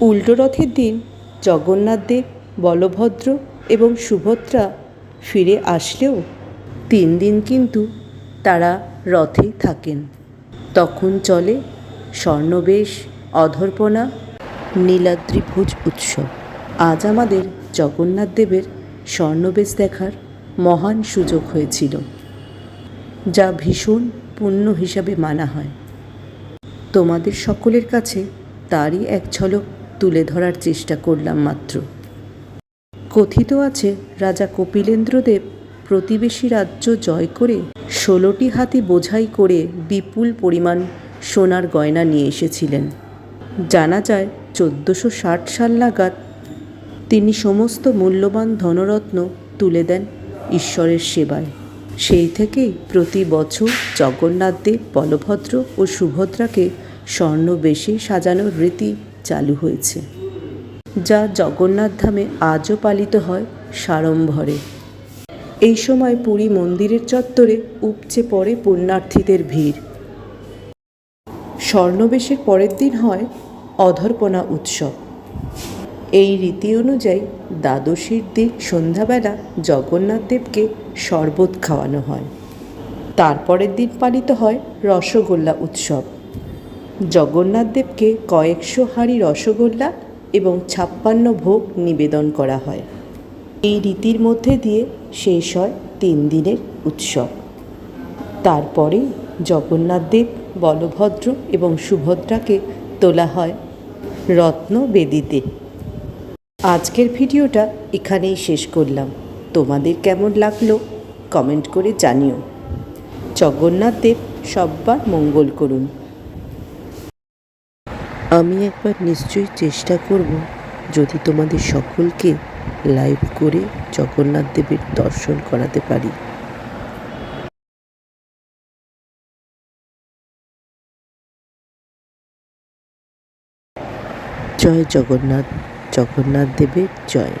উল্টো রথের দিন জগন্নাথদেব বলভদ্র এবং সুভদ্রা ফিরে আসলেও তিন দিন কিন্তু তারা রথে থাকেন। তখন চলে স্বর্ণবেশ, অধর্পণা নীলাদ্রিভুজ উৎসব। আজ আমাদের জগন্নাথদেবের স্বর্ণবেশ দেখার মহান সুযোগ হয়েছিল, যা ভীষণ পুণ্য হিসাবে মানা হয়। তোমাদের সকলের কাছে তারই এক ঝলক তুলে ধরার চেষ্টা করলাম মাত্র। কথিত আছে, রাজা কপিলেন্দ্রদেব প্রতিবেশী রাজ্য জয় করে ষোলোটি হাতি বোঝাই করে বিপুল পরিমাণ সোনার গয়না নিয়ে এসেছিলেন। জানা যায়, চোদ্দোশো ষাট সাল নাগাদ তিনি সমস্ত মূল্যবান ধনরত্ন তুলে দেন ঈশ্বরের সেবায়। সেই থেকেই প্রতি বছর জগন্নাথদেব বলভদ্র ও সুভদ্রাকে স্বর্ণ বেশে সাজানোর রীতি চালু হয়েছে, যা জগন্নাথ ধামে আজও পালিত হয় সাড়ম্বরে। এই সময় পুরী মন্দিরের চত্বরে উপচে পড়ে পুণ্যার্থীদের ভিড়। স্বর্ণবেশের পরের দিন হয় অধর্পণা উৎসব। এই রীতি অনুযায়ী দ্বাদশীর দিন সন্ধ্যাবেলা জগন্নাথ দেবকে শরবত খাওয়ানো হয়। তারপরের দিন পালিত হয় রসগোল্লা উৎসব। জগন্নাথ দেবকে কয়েকশো হাঁড়ি রসগোল্লা এবং ছাপ্পান্ন ভোগ নিবেদন করা হয়। এই রীতির মধ্যে দিয়ে শেষ হয় তিন দিনের উৎসব। তারপরে জগন্নাথদেব বলভদ্র এবং সুভদ্রাকে তোলা হয় রত্ন বেদিতে। আজকের ভিডিওটা এখানেই শেষ করলাম। তোমাদের কেমন লাগল কমেন্ট করে জানিও। জগন্নাথ দেব সব্বার মঙ্গল করুন। আমি একবার নিশ্চয়ই চেষ্টা করব যদি তোমাদের সকলকে লাইভ করে জগন্নাথ দেবের দর্শন করাতে পারি। জয় জগন্নাথ জগন্নাথ দেবের জয়।